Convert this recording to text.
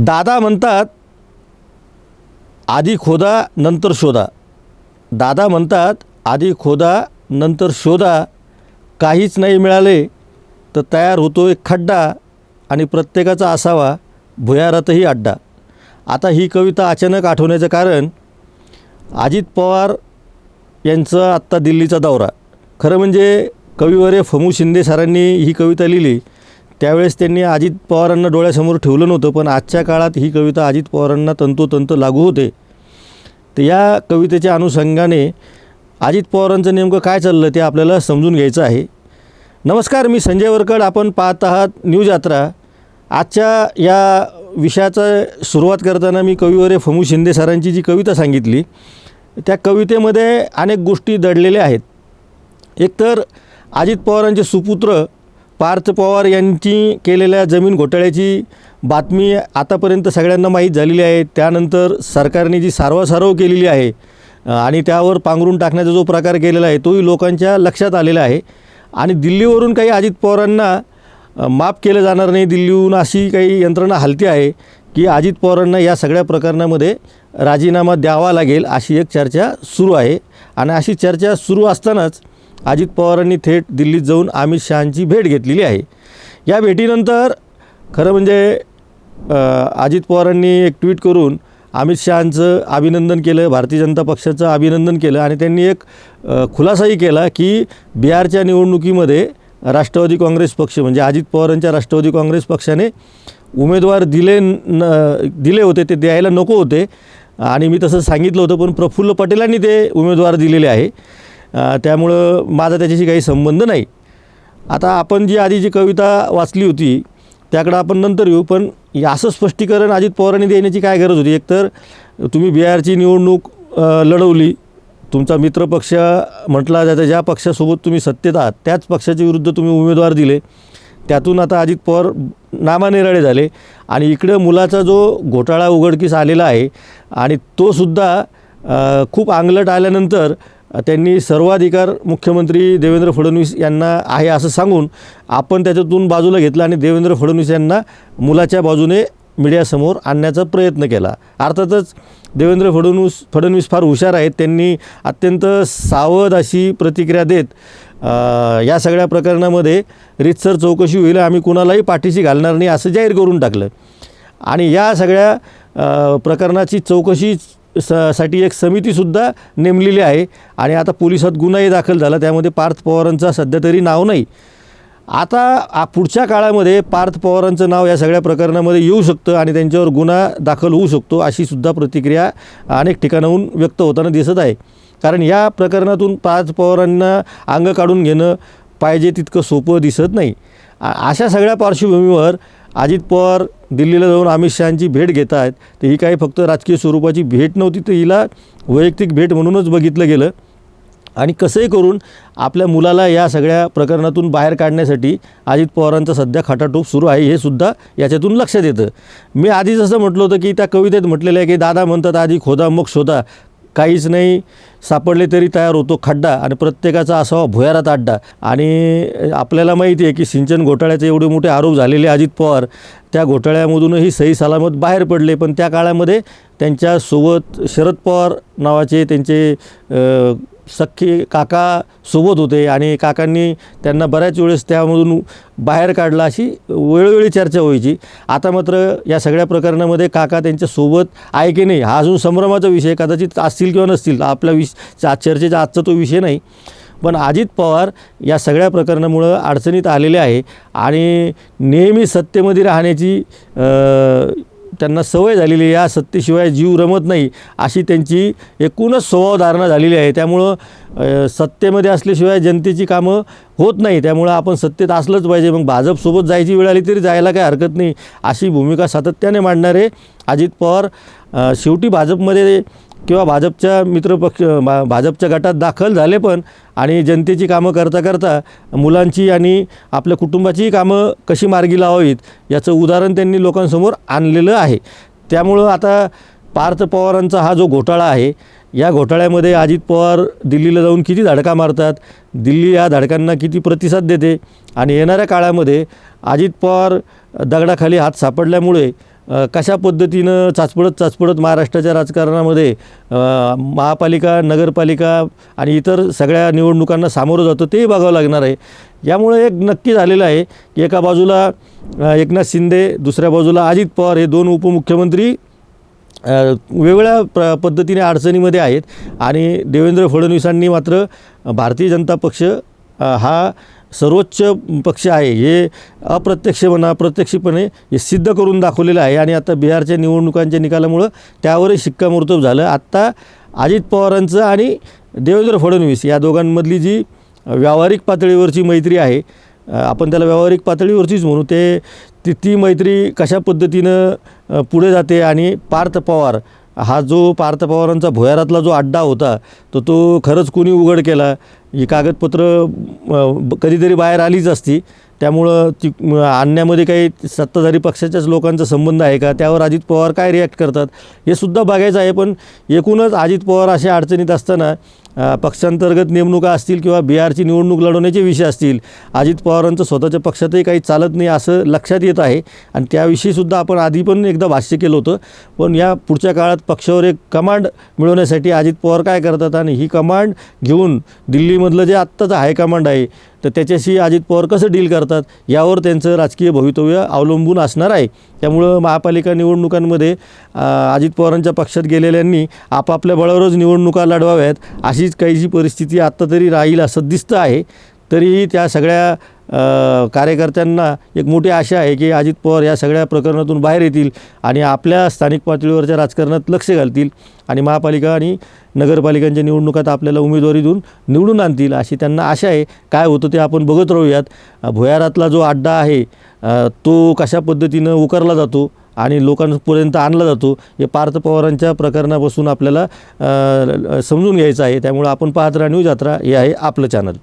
दादा म्हणतात आधी खोदा नंतर शोधा. दादा म्हणतात आधी खोदा नंतर शोधा. काहीच नाही मिळाले तर तयार होतो एक खड्डा आणि प्रत्येकाचा असावा भुयारातही अड्डा. आता ही कविता अचानक आठवण्याचं कारण अजित पवार यांचा आत्ता दिल्लीचा दौरा. खरं म्हणजे कविवर्य फमू शिंदे सरांनी ही कविता लिहिली. त्यावेळेस त्यांनी अजित पवारांना डोळ्यासमोर ठेवलं नव्हतं पण आजच्या काळात ही कविता अजित पवारांना तंतोतंत लागू होते. तर या कवितेच्या अनुषंगाने अजित पवारांचं नेमकं काय चाललं ते आपल्याला समजून घ्यायचं आहे. नमस्कार मी संजय वरकड. आपण पाहत आहात न्यूज यात्रा. आजच्या या विषयाचं सुरुवात करताना मी कविवरे फमू शिंदे सरांची जी कविता सांगितली त्या कवितेमध्ये अनेक गोष्टी दडलेल्या आहेत. एकतर अजित पवारांचे सुपुत्र पार्थ पवार यांची केलेल्या जमीन घोटाळ्याची बातमी आतापर्यंत सगळ्यांना माहीत झालेली आहे. त्यानंतर सरकारने जी सारवासारव केलेली आहे आणि त्यावर पांघरून टाकण्याचा जो प्रकार केलेला आहे तोही लोकांच्या लक्षात आलेला आहे. आणि दिल्लीवरून काही अजित पवारांना माफ केलं जाणार नाही. दिल्लीहून अशी काही यंत्रणा हलती आहे की अजित पवारांना या सगळ्या प्रकरणामध्ये राजीनामा द्यावा लागेल अशी एक चर्चा सुरू आहे. आणि अशी चर्चा सुरू असतानाच अजित पवारांनी थेट दिल्लीत जाऊन अमित शहांची भेट घेतलेली आहे. या भेटीनंतर खरं म्हणजे अजित पवारांनी एक ट्विट करून अमित शहांचं अभिनंदन केलं भारतीय जनता पक्षाचं अभिनंदन केलं आणि त्यांनी एक खुलासाही केला की बिहारच्या निवडणुकीमध्ये राष्ट्रवादी काँग्रेस पक्ष म्हणजे अजित पवारांच्या राष्ट्रवादी काँग्रेस पक्षाने उमेदवार दिले न दिले होते ते द्यायला नको होते. आणि मी तसं सांगितलं होतं पण प्रफुल्ल पटेलांनी ते उमेदवार दिलेले आहे. त्यामुळं माझा त्याच्याशी काही संबंध नाही. आता आपण जी आधी जी कविता वाचली होती त्याकडं आपण नंतर येऊ पण असं स्पष्टीकरण अजित पवारांनी देण्याची काय गरज होती? एकतर तुम्ही बिहारची निवडणूक लढवली तुमचा मित्रपक्ष म्हटला जातं ज्या पक्षासोबत तुम्ही सत्तेत आहात त्याच पक्षाच्या विरुद्ध तुम्ही उमेदवार दिले. त्यातून आता अजित पवार नामानिराळे झाले आणि इकडं मुलाचा जो घोटाळा उघडकीस आलेला आहे आणि तोसुद्धा खूप अंगलट आल्यानंतर त्यांनी सर्वाधिकार मुख्यमंत्री देवेंद्र फडणवीस यांना आहे असं सांगून आपण त्याच्यातून बाजूला घेतलं आणि देवेंद्र फडणवीस यांना मुलाच्या बाजूने मीडियासमोर आणण्याचा प्रयत्न केला. अर्थातच देवेंद्र फडणवीस फडणवीस फार हुशार आहेत. त्यांनी अत्यंत सावध अशी प्रतिक्रिया देत या सगळ्या प्रकरणामध्ये रितसर चौकशी होईल आम्ही कुणालाही पाठीशी घालणार नाही असं जाहीर करून टाकलं. आणि या सगळ्या प्रकरणाची चौकशी स साठी एक समितीसुद्धा नेमलेली आहे. आणि आता पोलिसात गुन्हाही दाखल झाला. त्यामध्ये पार्थ पवारांचा सध्या तरी नाव नाही. आता आ- पुढच्या काळामध्ये पार्थ पवारांचं नाव या सगळ्या प्रकरणामध्ये येऊ शकतं आणि त्यांच्यावर गुन्हा दाखल होऊ शकतो अशी सुद्धा प्रतिक्रिया अनेक ठिकाणाहून व्यक्त होताना दिसत आहे. कारण या प्रकरणातून पार्थ पवारांना अंग काढून घेणं पाहिजे तितकं सोपं दिसत नाही. अशा सगळ्या पार्श्वभूमीवर अजित पवार दिल्लीला जाऊन अमित शहांची भेट घेत आहेत. तर ही काही फक्त राजकीय स्वरूपाची भेट नव्हती तर हिला वैयक्तिक भेट म्हणूनच बघितलं गेलं. आणि कसंही करून आपल्या मुलाला या सगळ्या प्रकरणातून बाहेर काढण्यासाठी अजित पवारांचा सध्या खटाटोप सुरू आहे हे सुद्धा याच्यातून लक्षात येतं. मी आधी जसं म्हटलं होतं की त्या कवितेत म्हटलेलं आहे की दादा म्हणतात आधी खोदा मग शोधा काहीच नाही. सापडले तरी तयार होतो खड्डा आणि प्रत्येकाचा असावा भुयारात अड्डा. आणि आपल्याला माहिती आहे की सिंचन घोटाळ्याचे एवढे मोठे आरोप झालेले अजित पवार त्या घोटाळ्यामधूनही सही सलामत बाहेर पडले. पण त्या काळामध्ये त्यांच्यासोबत शरद पवार नावाचे त्यांचे सख्खे काका सोबत होते आणि काकांनी त्यांना बऱ्याच वेळेस त्यामधून बाहेर काढला अशी वेळोवेळी चर्चा व्हायची. आता मात्र या सगळ्या प्रकरणामध्ये काका त्यांच्यासोबत आहे की नाही हा अजून संभ्रमाचा विषय कदाचित असतील किंवा नसतील आपल्या विष चर्चेचा आजचा तो विषय नाही. पण अजित पवार या सगळ्या प्रकरणामुळं अडचणीत आलेले आहे आणि नेहमी सत्तेमध्ये राहण्याची त्यांना सवय झालेली या सत्तेशिवाय जीव रमत नाही अशी त्यांची एकूणच स्वभावधारणा झालेली आहे. त्यामुळं सत्तेमध्ये असल्याशिवाय जनतेची कामं होत नाही. त्यामुळं आपण सत्तेत असलंच पाहिजे. मग भाजपसोबत जायची वेळ आली तरी जायला काही हरकत नाही अशी भूमिका सातत्याने मांडणारे अजित पवार शेवटी भाजपमध्ये किंवा भाजपच्या मित्रपक्ष भा भाजपच्या गटात दाखल झाले पण आणि जनतेची कामं करता करता मुलांची आणि आपल्या कुटुंबाचीही कामं कशी मार्गी लावावीत याचं उदाहरण त्यांनी लोकांसमोर आणलेलं आहे. त्यामुळं आता पार्थ पवारांचा हा जो घोटाळा आहे या घोटाळ्यामध्ये अजित पवार दिल्लीला जाऊन किती धडका मारतात दिल्ली या धडकांना किती प्रतिसाद देते आणि येणाऱ्या काळामध्ये अजित पवार दगडाखाली हात सापडल्यामुळे कशा पद्धतीनं चाचपडत चाचपडत महाराष्ट्राच्या राजकारणामध्ये महापालिका नगरपालिका आणि इतर सगळ्या निवडणुकांना सामोरं जातं तेही बघावं लागणार आहे. यामुळे एक नक्की झालेलं आहे की एका बाजूला एकनाथ शिंदे दुसऱ्या बाजूला अजित पवार हे दोन उपमुख्यमंत्री वेगवेगळ्या प्र पद्धतीने अडचणीमध्ये आहेत. आणि देवेंद्र फडणवीसांनी मात्र भारतीय जनता पक्ष हा सर्वोच्च पक्ष आहे हे अप्रत्यक्ष म्हणा प्रत्यक्षपणे हे सिद्ध करून दाखवलेलं आहे. आणि आता बिहारच्या निवडणुकांच्या निकालामुळं त्यावरही शिक्कामोर्तब झालं. आत्ता अजित पवारांचं आणि देवेंद्र फडणवीस या दोघांमधली जी व्यावहारिक पातळीवरची मैत्री आहे आपण त्याला व्यावहारिक पातळीवरचीच म्हणू ते ती ती मैत्री कशा पद्धतीनं पुढे जाते आणि पार्थ पवार हा जो पार्थ पवारांचा भुयारातला जो अड्डा होता तर तो खरंच कोणी उघड केला? ही कागदपत्र कधीतरी बाहेर आलीच असती. त्यामुळं ती आणण्यामध्ये काही सत्ताधारी पक्षाच्याच लोकांचा संबंध आहे का? त्यावर अजित पवार काय रिॲक्ट करतात? हे सुद्धा बघायचं आहे पण एकूणच अजित पवार अशा अडचणीत असताना पक्षांतर्गत नेमणुका असतील किंवा बिहारची निवडणूक लढवण्याचे विषय असतील अजित पवारांचं स्वतःच्या पक्षातही काही चालत नाही असं लक्षात येत आहे. आणि त्याविषयीसुद्धा आपण आधी पण एकदा भाष्य केलं होतं पण या पुढच्या काळात पक्षावर एक कमांड मिळवण्यासाठी अजित पवार काय करतात? आणि ही कमांड घेऊन दिल्लीमधलं जे आत्ताचं हायकमांड आहे तर त्याच्याशी अजित पवार कसं डील करतात यावर त्यांचं राजकीय भवितव्य अवलंबून असणार आहे. त्यामुळं महापालिका निवडणुकांमध्ये अजित पवारांच्या पक्षात गेलेल्यांनी आपापल्या बळावरच निवडणुका लढवाव्यात अशीच काहीशी परिस्थिती आत्ता तरी राहील असं दिसतं आहे. तरीही त्या सगळ्या कार्यकर्त्यांना एक मोठी आशा आहे की अजित पवार या सगळ्या प्रकरणातून बाहेर येतील आणि आपल्या स्थानिक पातळीवरच्या राजकारणात लक्ष घालतील आणि महापालिका आणि नगरपालिकांच्या निवडणुकात आपल्याला उमेदवारी देऊन निवडून आणतील अशी त्यांना आशा आहे. काय होतं ते आपण बघत राहूयात. भुयारातला जो अड्डा आहे तो कशा पद्धतीनं उकारला जातो आणि लोकांपर्यंत आणला जातो हे पार्थ पवारांच्या प्रकरणापासून आपल्याला समजून घ्यायचं आहे. त्यामुळं आपण पाहत राहा न्यूज यात्रा. हे आहे आपलं चॅनल